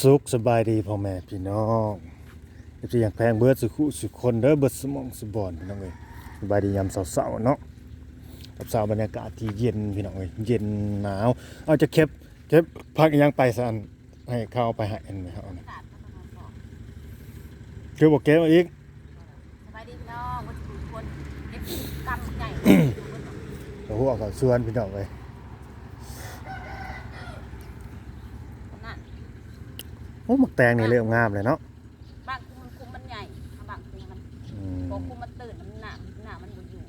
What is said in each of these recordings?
สุขสบายดีพ่อแม่พี่น้องเอฟซีอย่างแพงเบิร์ดสุขุสุขคนเด้อเบิร์ดสมองสบอนพี่น้องเอ้ยสบายดียามเสาๆเนาะกับสาวบรรยากาศที่เย็นพี่น้องเอ้ยเย็นหนาว เอาจะเก็บเก็บพักอีหยังไปสันให้เข้าไปให้อันไหมครับเอานะคือบอกเก็บเอาอีกสบายดีพี่น้องวันทุกคนเก็บกำใหญ่เดี๋ยวหัวกับส่วนพี่น้องเอ้ย นั่น โอ้หมักแตงนี่เริ่มงามเลยเนาะบางคุมมันคุมมันใหญ่บางคุมมันอืมพอคุมมันตื่นมันหนาหนามันบ่อยู่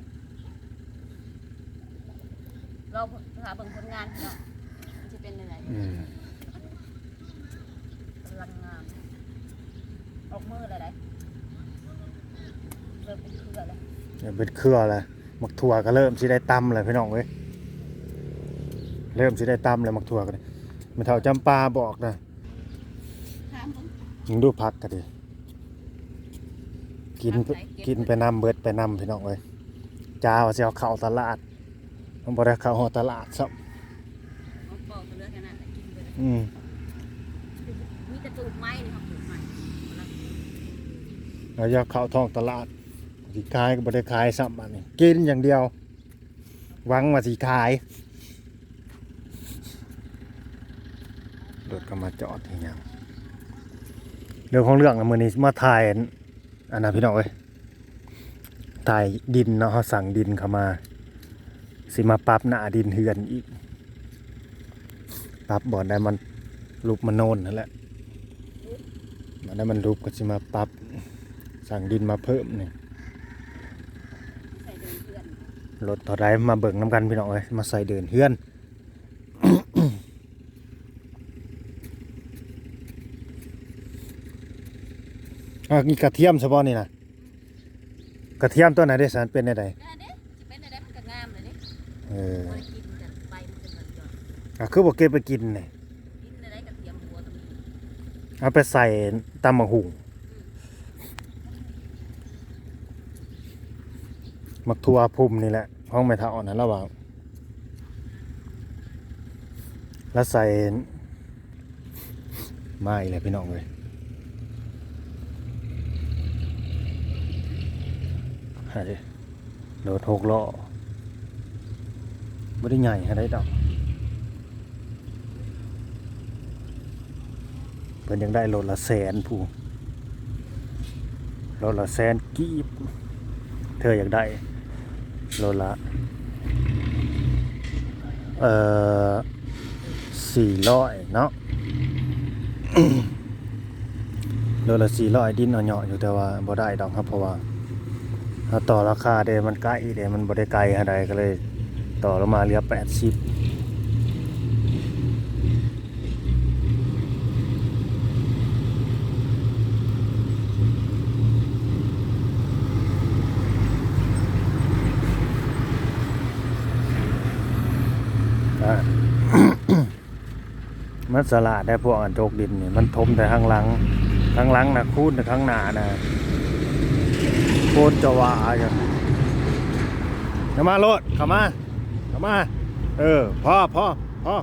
เราหาเบิ่งผลงานพี่น้องมันจะเป็นยังไงอืมกำลังงามออกมืออะไรได้เริ่มเป็นเครือแล้วเดี๋ยวเป็นเครือเลยหมักถั่วก็เริ่มสิได้ตำเลยพี่น้องเว้ยเริ่มสิได้ตำเลยหมักถั่วก็ได้มันเท่าจำปาบอกนะห้า มเบิ่งมึงดูพักกันดิกินไปกินไปนำเบิดไปนำพี่น้องเว้ยจ้าว่าสิเอาเข้าตลาดมันบ่ได้เข้าหอตลาดซับเอาปอกตัวเลือกแค่นั้นแหละกินไปเลยอืมมีกระตูกไม้นี่ครับปลูกไม้กำลังแล้วอยากเข้าท้องตลาดสิขายก็บ่ได้ขายซ้ำอันนี้กินอย่างเดียว หวังว่าสิขายรถก็มาจอดที่หยังเรื่องของเรื่องนะมือนี้มาถ่ายอันนนั้นพี่น้องเอ้ยถ่ายดินเนาะเขาสั่งดินเข้ามาสิมาปรับหน้าดินเฮือนอีกปรับบ่อนได้มันรูปมันโนนนั่นแหละมันได้มันรูปก็สิมาปรับสั่งดินมาเพิ่มนี่ใส่เดินเพื่อนรถต่อได้มาเบิ่งน้ำกันพี่น้องเอ้ยมาใส่เดินเฮือน อะมีกระเทียมเฉพาะนี่นะกระเทียมตัวไหนได้สารเป็นได้ใดนั่นเด้สิเป็นอะไรมันก็งามเลยเด้เออบ่ได้กินกันใบมันเป็นแบบหยอดอะคือบอกเก็บไปกินนี่กินอะไรกระเทียมหัวตรงนี้เอาไปใส่ตำมะหุงมักทัวพุ่มนี่แหละห้องไม่ท้าอ่อนนะระหว่างแล้วใส่ไม้เลยพี่น้องเลย ฮะดิโดหกล้อไม่ได้ใหญ่อะไรดอกเพิ่นยังได้โลละแสนผู้โลละแสนกีบ เธออยากได้โลละเอ่อสี่ร้อยเนาะโลละสี่ร้อยดินเอาเหาะอยู่แต่ว่าบ่ได้ดอกครับเพราะว่า ถ้าต่อราคาเดมันใกล้เดมันบ่ได้ไกลขนาดใดก็เลย ต่อลงมาเหลือแปดสิบอะมันสลาดได้พวกอันโจกดินนี่มันทมแต่ข้างหลังข้างหลังนะคูนแต่ข้างหน้านะ โคตรจะว่าอย่างเข้ามาโลดเข้ามาเข้ามา เออพ่อพ่อพ่อ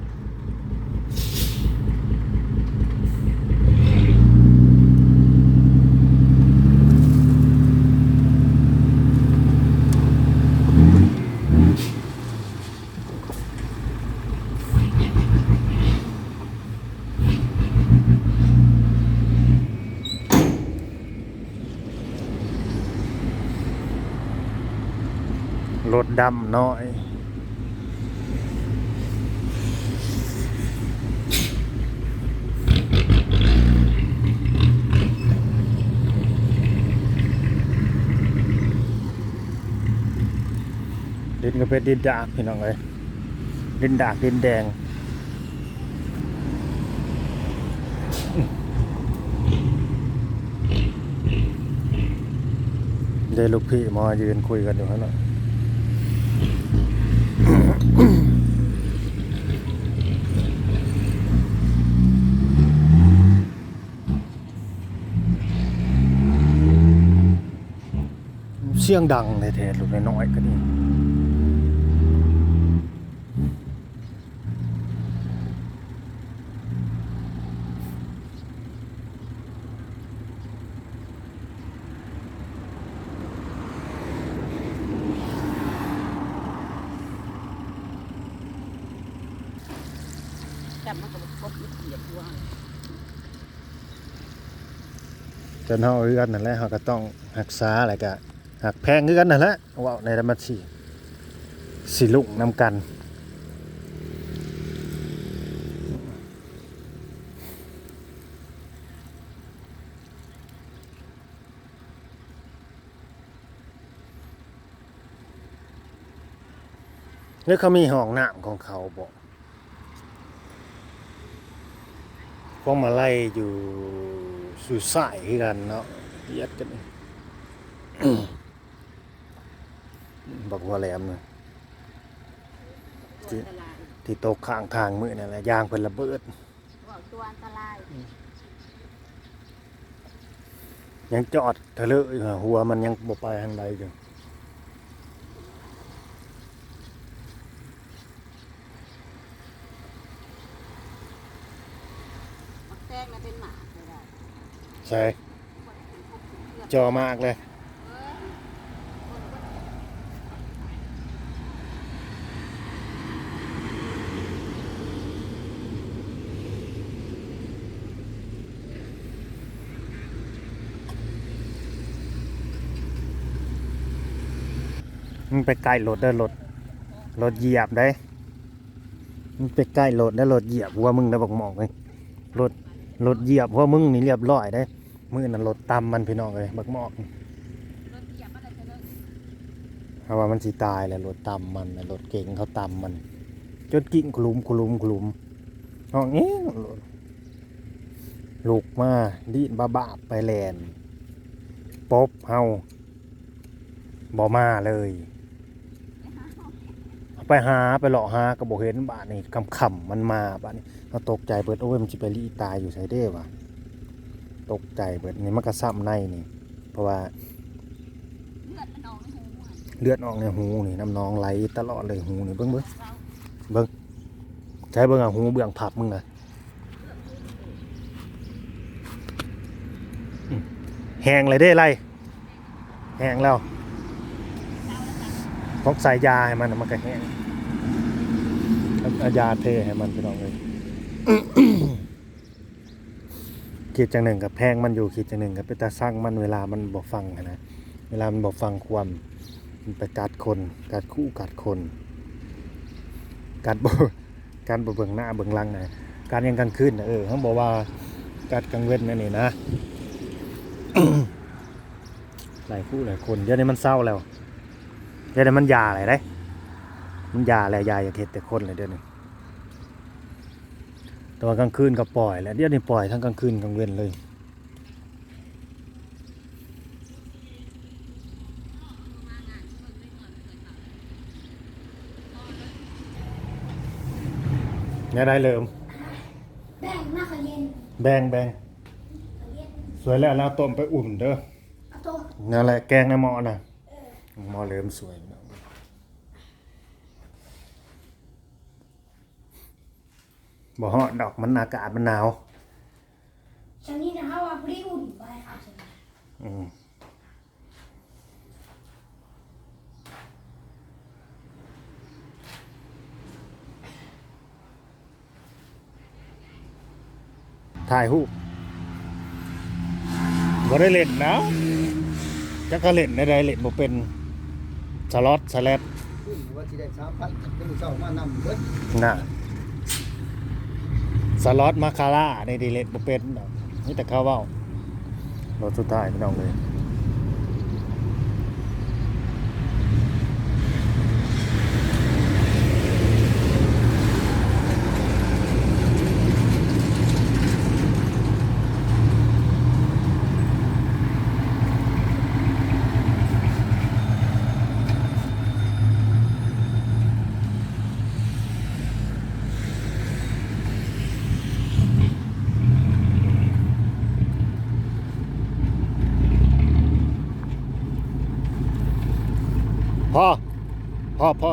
รถดำน้อยดินก็เป็นดินดากพี่น้องเลยดินดากดินแดงเดี๋ยวลูกพี่มายืนคุยกันอยู่ข้างนอก สียงดังในเหรือในน้อยก็นี่จนเฮาเอื้อนนั่นแหละเฮาก็ต้องรักษาอะไรกัน หักแพงคือกันนั่นแหละว้าในธรรมชีสิลุกนำกันหรือเขามีห้องน้ำของเขาบอกพวกมาไล่อยู่สู่สายกันเนาะเยียดกัน บอกว่าแหลมนะตัวอันตรายที่ตกข้างทางมือนั่นแหละยางเป็นระเบิดว่าตัวอันตรายยังจอดทะเลอยู่หัวมันยังบ่ไปทางใดอยู่มักแทกนะเป็นหมาเลยได้ใช่จอมากเลย มันไปใกล้รถได้รถรถเหยียบได้มันไปใกล้รถได้รถเหยียบหัวมึงได้บอกหมอกเลยรถรถเหยียบหัวมึงนี่เรียบร้อยได้มือนั่นรถตำมันพี่น้องเลยบักหมอกเหมันอะไรจะเลิกเพราะว่ามันสิตายแหละรถตำมันน่ะรถเก่งเขาตำมันจนกิ่งคลุมคลุมคลุมห้องนี้ลูกมาดีนบาบาไปแลนปบเฮาบ่มาเลย ไปหาไปหลอกหาก็บอกเห็นบ้านนี่คำขำๆมันมาบ้านนี้เราตกใจเบิดโอ้ยมันจะไปรีตายอยู่ไสเด้วะตกใจเบิดนี่มันก็ซ้ำในนี่ เพราะว่าเลือดออกในหูนี่น้ำนองไหลตลอดเลยหูนี่เบิ้งเบิ้งเราใช้เบิ้งอะหูเบื้องผับมึงนะแหงเลยได้ไรแหงแล้ว ต้องใส่ยาให้มันมันก็แห้งอายาเทให้มันไปลองเลยคิดจังหนึ่งกับแพงมันอยู่คิดจังหนึ่งกับไปตาสร้างมันเวลามันบอกฟังนะเวลามันบอกฟังความมันไปกัดคนกัดคู่กัดคนกัดบการบ่เบิ่งหน้าเบิ่งหลังนะการยังกลางคืนนะเออเขาบอกว่าการกลางเว้นนั่นนี่นะหลายคู่หลายคนเดี๋ยวนี้มันเศร้าแล้ว เดี๋ยวนี้มันยาอะไรได้ มันยาอะไรยาอย่าเทศแต่คนเลยเดี๋ยวนี้แต่ว่ากลางคืนก็ปล่อยแล้วเดี๋ยวนี้ปล่อยทั้งกลางคืนกลางเว้นเลยเนี่ยได้เริ่มแบ่งหน้าขยินแบงแบงขยินสวยแล้วเราต้มไปอุ่นเด้อเอาต้มนั่นแหละแกงในหม้อน่ะ หม้อเริ่มสวยเนาะบ่ฮอดดอกมันอากาศมันหนาวฉันนี่นะฮะว่าพริอุ่นไปค่ะฉันอืมถ่ายรูปบ่ได้เล่นนะจักก็เล่นได้ได้เล่นบ่เป็น สล็อตสแลตขึ้นว่าที่ได้สามพันก็มือเช้ามานำเบิดน่ะสล็อตมาคาร่าในดีเล่นบ่เป็นดอกนี่แต่เขาเว้ารถสุดท้ายพี่น้องเลย พอพอพอ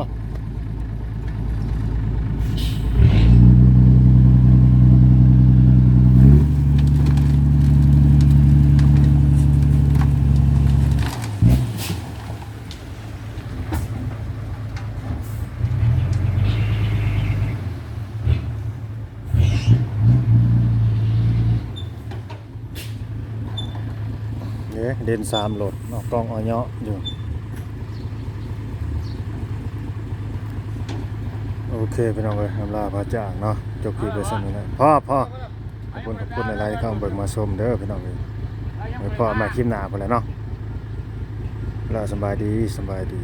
เดนสามโหลดนอกกล้องออยเนาะอยู่ โอเคพี่น้องเลยอำลาพระจางเนาะจบคลิปไปสนี้นะพ่อพ่อขอบคุณขอบคุณอะไรเข้ามาเบิกมาชมเด้อพี่น้องเลยไว้พ่อมาคลิปหน้าไปแล้วเนาะแล้วสบายดีสบายดี